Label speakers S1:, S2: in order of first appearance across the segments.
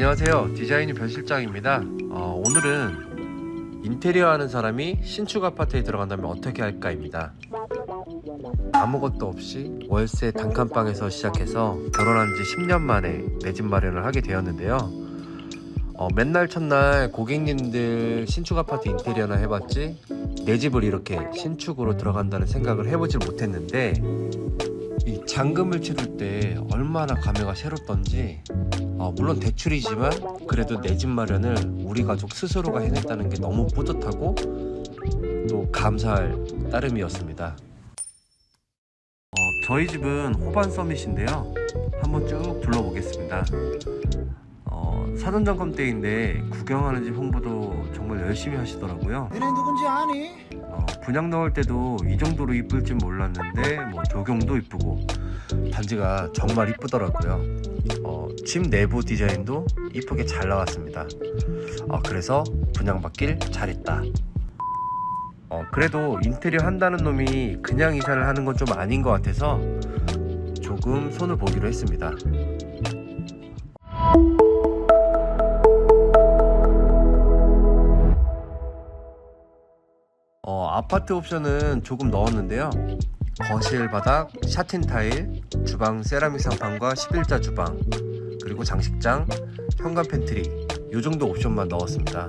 S1: 안녕하세요. 디자인이 변실장입니다. 어, 오늘은 인테리어 하는 사람이 신축 아파트에 들어간다면 어떻게 할까 입니다. 아무것도 없이 월세 단칸방에서 시작해서 결혼한 지 10년 만에 내 집 마련을 하게 되었는데요. 어, 맨날 첫날 고객님들 신축 아파트 인테리어나 해봤지 내 집을 이렇게 신축으로 들어간다는 생각을 해보질 못했는데 이 잔금을 치를 때 얼마나 감회가 새롭던지 어, 물론 대출이지만 그래도 내 집 마련을 우리 가족 스스로가 해냈다는 게 너무 뿌듯하고 또 감사할 따름이었습니다. 어, 저희 집은 호반 서밋인데요. 한번 쭉 둘러보겠습니다. 어, 사전 점검 때인데 구경하는 집 홍보도 정말 열심히 하시더라고요.
S2: 너네 누군지 아니?
S1: 어, 분양 넣을 때도 이 정도로 이쁠 줄 몰랐는데 뭐 조경도 이쁘고 단지가 정말 이쁘더라고요. 어, 집 내부 디자인도 이쁘게 잘 나왔습니다. 어, 그래서 분양받길 잘했다. 어, 그래도 인테리어 한다는 놈이 그냥 이사를 하는 건 좀 아닌 것 같아서 조금 손을 보기로 했습니다. 아파트 옵션은 조금 넣었는데요. 거실 바닥 샤틴 타일, 주방 세라믹 상판과 11자 주방, 그리고 장식장, 현관 팬트리 요 정도 옵션만 넣었습니다.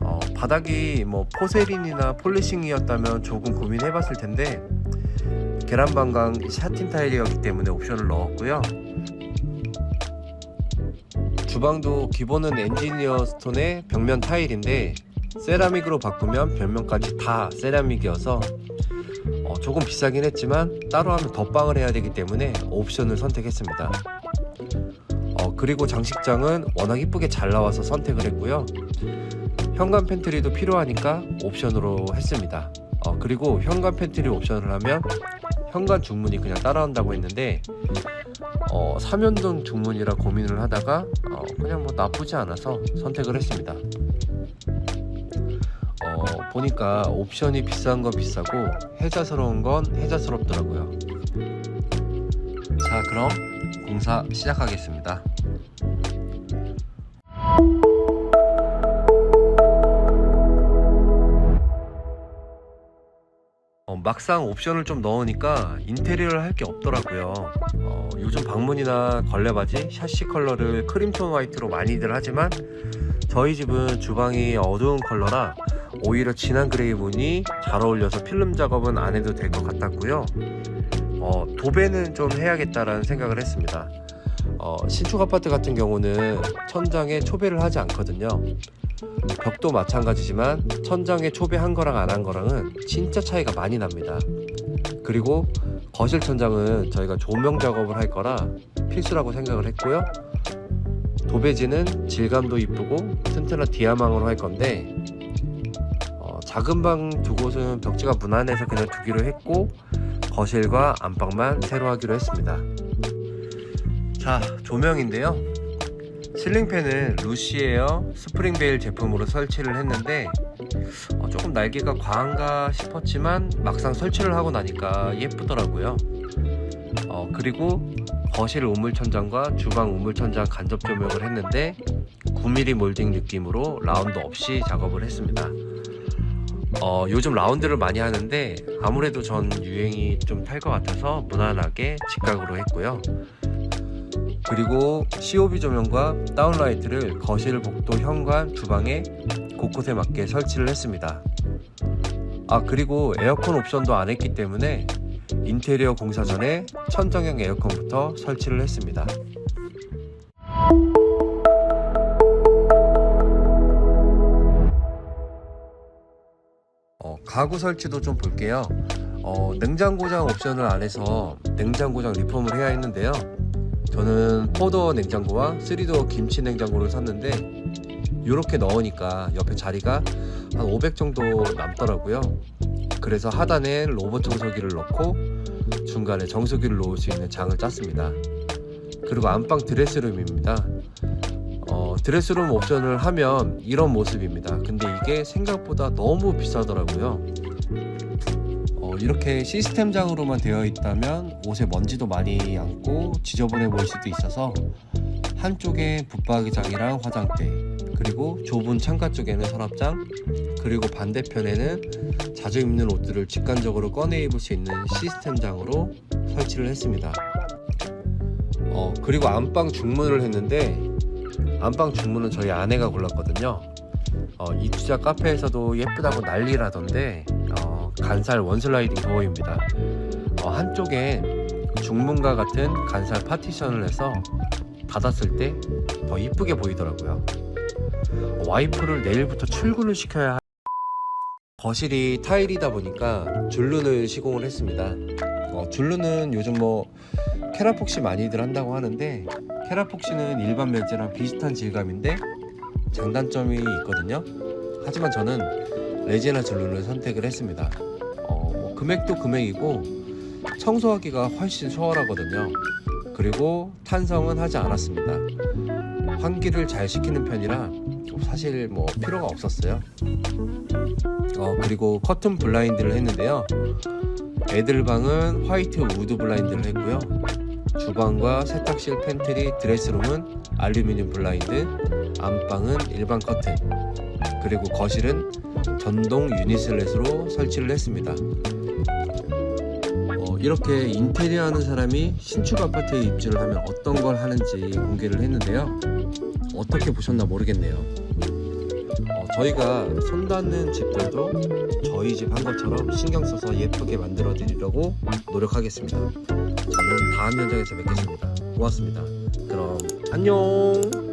S1: 어, 바닥이 뭐 포세린이나 폴리싱이었다면 조금 고민해 봤을 텐데 계란방광 샤틴 타일이었기 때문에 옵션을 넣었고요. 주방도 기본은 엔지니어 스톤의 벽면 타일인데 세라믹으로 바꾸면 벽면까지 다 세라믹이어서 어, 조금 비싸긴 했지만 따로 하면 덧방을 해야 되기 때문에 옵션을 선택했습니다. 어, 그리고 장식장은 워낙 이쁘게 잘 나와서 선택을 했고요. 현관 팬트리도 필요하니까 옵션으로 했습니다. 어, 그리고 현관 팬트리 옵션을 하면 현관 중문이 그냥 따라온다고 했는데 어, 삼연동 중문이라 고민을 하다가 어, 그냥 뭐 나쁘지 않아서 선택을 했습니다. 어, 보니까 옵션이 비싼 건 비싸고 혜자스러운 건 혜자스럽더라고요. 자, 그럼 공사 시작하겠습니다. 어, 막상 옵션을 좀 넣으니까 인테리어를 할 게 없더라고요. 어, 요즘 방문이나 걸레바지, 샤시 컬러를 크림톤 화이트로 많이들 하지만 저희 집은 주방이 어두운 컬러라 오히려 진한 그레이 문이 잘 어울려서 필름 작업은 안 해도 될 것 같았고요. 어, 도배는 좀 해야겠다라는 생각을 했습니다. 어, 신축 아파트 같은 경우는 천장에 초배를 하지 않거든요. 벽도 마찬가지지만 천장에 초배한 거랑 안 한 거랑은 진짜 차이가 많이 납니다. 그리고 거실 천장은 저희가 조명 작업을 할 거라 필수라고 생각을 했고요. 도배지는 질감도 이쁘고 튼튼한 디아망으로 할 건데 어, 작은 방 두 곳은 벽지가 무난해서 그냥 두기로 했고 거실과 안방만 새로 하기로 했습니다. 자 조명인데요. 실링팬은 루시에어 스프링베일 제품으로 설치를 했는데 어, 조금 날개가 과한가 싶었지만 막상 설치를 하고 나니까 예쁘더라고요. 어, 그리고 거실 우물천장과 주방 우물천장 간접 조명을 했는데 9mm 몰딩 느낌으로 라운드 없이 작업을 했습니다. 어, 요즘 라운드를 많이 하는데 아무래도 전 유행이 좀 탈 것 같아서 무난하게 직각으로 했고요. 그리고 COB 조명과 다운라이트를 거실, 복도, 현관, 주방에 곳곳에 맞게 설치를 했습니다. 아 그리고 에어컨 옵션도 안 했기 때문에 인테리어 공사 전에 천정형 에어컨부터 설치를 했습니다. 어, 가구 설치도 좀 볼게요. 어, 냉장고장 옵션을 안 해서 냉장고장 리폼을 해야 했는데요. 저는 4도어 냉장고와 3도어 김치 냉장고를 샀는데 이렇게 넣으니까 옆에 자리가 한 500 정도 남더라고요. 그래서 하단에 로봇 청소기를 넣고 중간에 정수기를 놓을 수 있는 장을 짰습니다. 그리고 안방 드레스룸입니다. 어, 드레스룸 옵션을 하면 이런 모습입니다. 근데 이게 생각보다 너무 비싸더라고요. 어, 이렇게 시스템장으로만 되어 있다면 옷에 먼지도 많이 앉고 지저분해 보일 수도 있어서 한쪽에 붙박이장이랑 화장대, 그리고 좁은 창가 쪽에는 서랍장, 그리고 반대편에는 자주 입는 옷들을 직관적으로 꺼내 입을 수 있는 시스템장으로 설치를 했습니다. 어, 그리고 안방 중문을 했는데 안방 중문은 저희 아내가 골랐거든요. 어, 이 투자 카페에서도 예쁘다고 난리라던데 어, 간살 원슬라이딩 도어입니다. 어, 한쪽에 중문과 같은 간살 파티션을 해서 닫았을 때 더 이쁘게 보이더라고요. 어, 와이프를 내일부터 출근을 시켜야 하... 거실이 타일이다 보니까 줄눈을 시공을 했습니다. 어, 줄눈은 요즘 뭐 캐라폭시 많이들 한다고 하는데 캐라폭시는 일반 면제랑 비슷한 질감인데 장단점이 있거든요. 하지만 저는 레지나 줄눈을 선택을 했습니다. 어, 뭐 금액도 금액이고 청소하기가 훨씬 수월하거든요. 그리고 탄성은 하지 않았습니다. 환기를 잘 시키는 편이라 사실 뭐 필요가 없었어요. 어, 그리고 커튼 블라인드를 했는데요. 애들 방은 화이트 우드 블라인드를 했고요. 주방과 세탁실 팬트리 드레스룸은 알루미늄 블라인드, 안방은 일반 커튼, 그리고 거실은 전동 유니슬렛으로 설치를 했습니다. 어, 이렇게 인테리어 하는 사람이 신축 아파트에 입주를 하면 어떤 걸 하는지 공개를 했는데요. 어떻게 보셨나 모르겠네요. 어, 저희가 손 닿는 집들도 저희 집 한 것처럼 신경 써서 예쁘게 만들어 드리려고 노력하겠습니다. 저는 다음 현장에서 뵙겠습니다. 고맙습니다. 그럼 안녕.